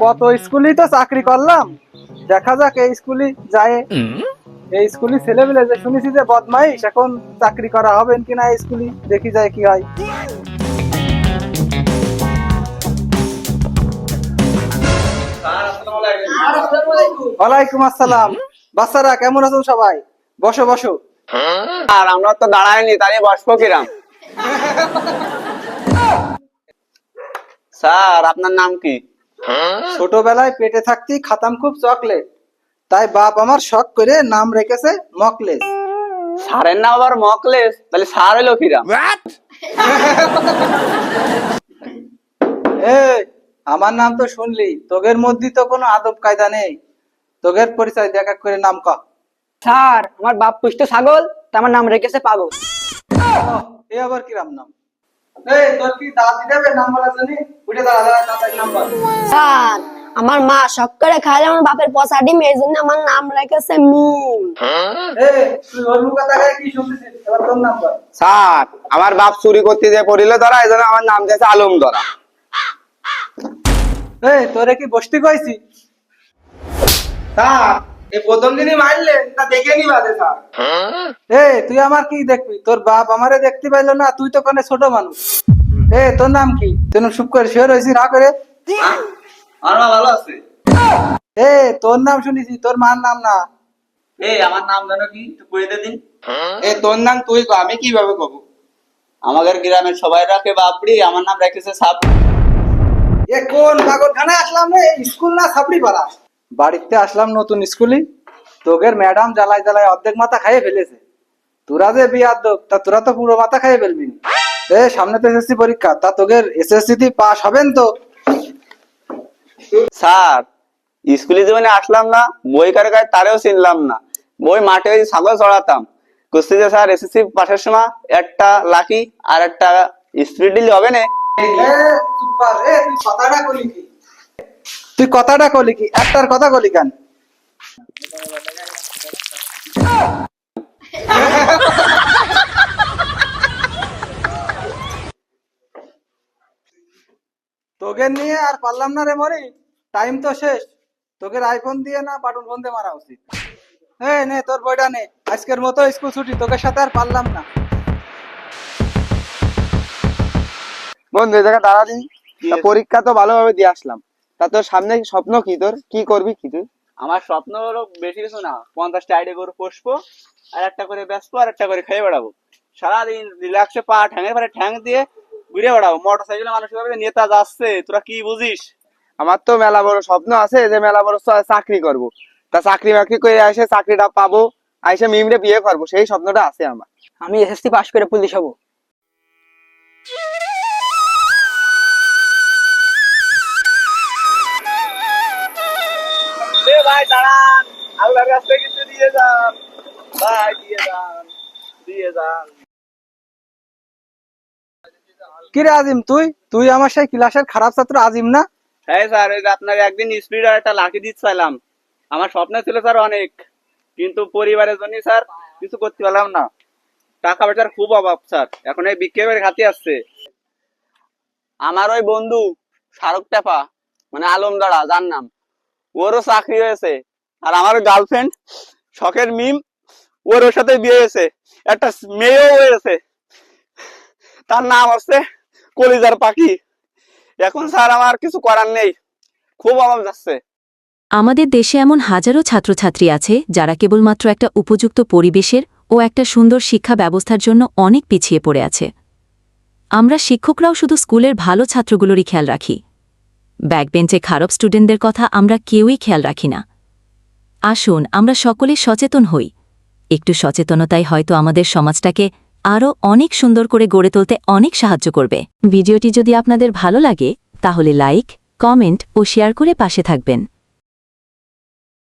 কত স্কুলেই তো চাকরি করলাম। দেখা যাক এই স্কুলে যায়। এই স্কুলে ছেলেমেলে যে শুনেছি যে বদমাইশ এখন চাকরি করা হবে কিনা এই স্কুলে দেখি যায় কি হয়। ওয়ালাইকুম আসসালাম। বাচ্চারা কেমন আছেন সবাই? বসো বসো। আর আমরা তো দাঁড়াইনি তাই বসবো কিরাম। স্যার আপনার নাম কি? ছোটবেলায় পেটে থাকতেই খাতাম খুব চকলেট। তাই বাপ আমার শখ করে নাম রেখেছে মকলেস। সারের নাম আবার মকলেস? তাহলে স্যার এলো এই আমার নাম তো শুনলি তোগের মধ্যে তো কোনো আদব কায়দা নেই। তোগের পরিচয় দেখা করে নাম ক। স্যার আমার বাপ পুষ্ট ছাগল তা আমার নাম রেখেছে পাগল। এ আবার কিরাম নাম? এই তোর কি দাদি দেবে? নাম বলা জানি উঠে দাঁড়া দাঁড়া নাম বল। স্যার আমার মা শখ করে খায় আমার বাপের পচা ডিম এই জন্য আমার নাম রেখেছে মিম। এই তুই ওর মুখে তাকায় কি শুনতেছিস? এবার তোর নাম বল। স্যার আমার বাপ চুরি করতে যে পড়িল ধরা এই জন্য আমার নাম দিয়েছে আলম ধরা। এই তোরে কি বসতে কইছি? স্যার এই প্রথম দিনই মারলে তা দেখে নি বাদে স্যার। এই তুই আমার কি দেখবি? তোর বাপ আমারে দেখতে পাইলো না তুই তো কানে ছোট মানুষ। এ তোর নাম কি? তুই চুপ করে শিওর হয়েছি না করে। আমার মা ভালো আছে। এ তোর নাম শুনেছি তোর মার নাম না। এই আমার নাম জানো কি? দে দিন। এ তোর নাম তুই কো আমি কীভাবে কব? আমাদের গ্রামের সবাই রাখে বাপড়ি আমার নাম রেখেছে সাপড়ি। এ কোন পাগলখানে আসলাম রে? স্কুল না ছাপড়ি পাড়া? বাড়িতে আসলাম নতুন স্কুলে। তোগের ম্যাডাম জ্বালায় জ্বালায় অর্ধেক মাথা খাইয়ে ফেলেছে। তোরা যে বিয়ার দোক তা তোরা তো পুরো মাথা খাইয়ে ফেলবি। এ সামনে তো এসএসসি পরীক্ষা তা তোগের এসএসসি তে পাস হবেন তো? স্যার স্কুলে জীবনে আসলাম না, বই কারে কারে তারেও চিনলাম না। বই মাঠে ওই ছাগল চড়াতাম। কুস্তিতে স্যার এসএসসি পাশের সময়, একটা লাকি আর একটা স্পিড দিলে হবে না? তুই কথাটা কলি কি? একটার কথা কলি কেন? তোকে নিয়ে আর পারলাম না রে মরি। টাইম তো শেষ। তোকে আইফোন দিয়ে না বাটন ফোন দিয়ে মারা উচিত। এই নে তোর বইটা নে। আজকের মতো স্কুল ছুটি তোকে সাথে আর পারলাম না। বন্ধু এই জায়গায় দাঁড়া দিন। পরীক্ষা তো ভালোভাবে দিয়ে আসলাম। তা তোর সামনে স্বপ্ন কি তোর? কি করবি কি তুই? আমার স্বপ্ন হলো বেশি কিছু না। পঞ্চাশটা আইডি করে পুষবো আর একটা করে ব্যস্ত আর একটা করে খেয়ে বেড়াবো। সারাদিন রিল্যাক্সে পা ঠ্যাঙের পরে ঠ্যাং দিয়ে ঘুরে বেড়াবো। মোটর সাইকেলে মানুষ নেতা যাচ্ছে তোরা কি বুঝিস? আমার তো মেলা বড় স্বপ্ন আছে যে মেলা বড় চাকরি করব। তা চাকরি বাকরি করে এসে চাকরিটা পাবো আইসে মিমরে বিয়ে করব সেই স্বপ্নটা আছে আমার। আমি এসএসসি পাস করে পুলিশ হব। ভাই দাঁড়ান। আল্লাহর কাছে কিছু দিয়ে যান। ভাই দিয়ে যান। দিয়ে যান। কি রে আজিম তুই? তুই আমার সেই ক্লাসের খারাপ ছাত্র আজিম না? হ্যাঁ স্যার ওই যে আপনার একদিন স্পিড আর একটা লাঠি দিচ্ছিলাম আমার স্বপ্ন ছিল স্যার অনেক, কিন্তু পরিবারের জন্য স্যার কিছু করতে পারলাম না। টাকা পয়সার খুব অভাব স্যার, এখন এই বিক্ষেপের খাতে আসছে। আমার ওই বন্ধু শাহরুখ টেপা মানে আলম দাড়া, যার নাম, ওরও চাকরি হয়েছে। আর আমার গার্লফ্রেন্ড শখের মিম ওর ওর সাথে বিয়ে হয়েছে। একটা মেয়েও হয়েছে। তার নাম হচ্ছে কলিজার পাখি। এখন স্যার আমার কিছু করার নেই। খুব অভাব যাচ্ছে। আমাদের দেশে এমন হাজারো ছাত্রছাত্রী আছে যারা কেবলমাত্র একটা উপযুক্ত পরিবেশের ও একটা সুন্দর শিক্ষা ব্যবস্থার জন্য অনেক পিছিয়ে পড়ে আছে। আমরা শিক্ষকরাও শুধু স্কুলের ভালো ছাত্রগুলোরই খেয়াল রাখি। ব্যাকবেঞ্চে খারাপ স্টুডেন্টদের কথা আমরা কেউই খেয়াল রাখি না। আসুন, আমরা সকলে সচেতন হই। একটু সচেতনতাই হয়তো আমাদের সমাজটাকে আরও অনেক সুন্দর করে গড়ে তুলতে অনেক সাহায্য করবে। ভিডিওটি যদি আপনাদের ভালো লাগে, তাহলে লাইক, কমেন্ট ও শেয়ার করে পাশে থাকবেন।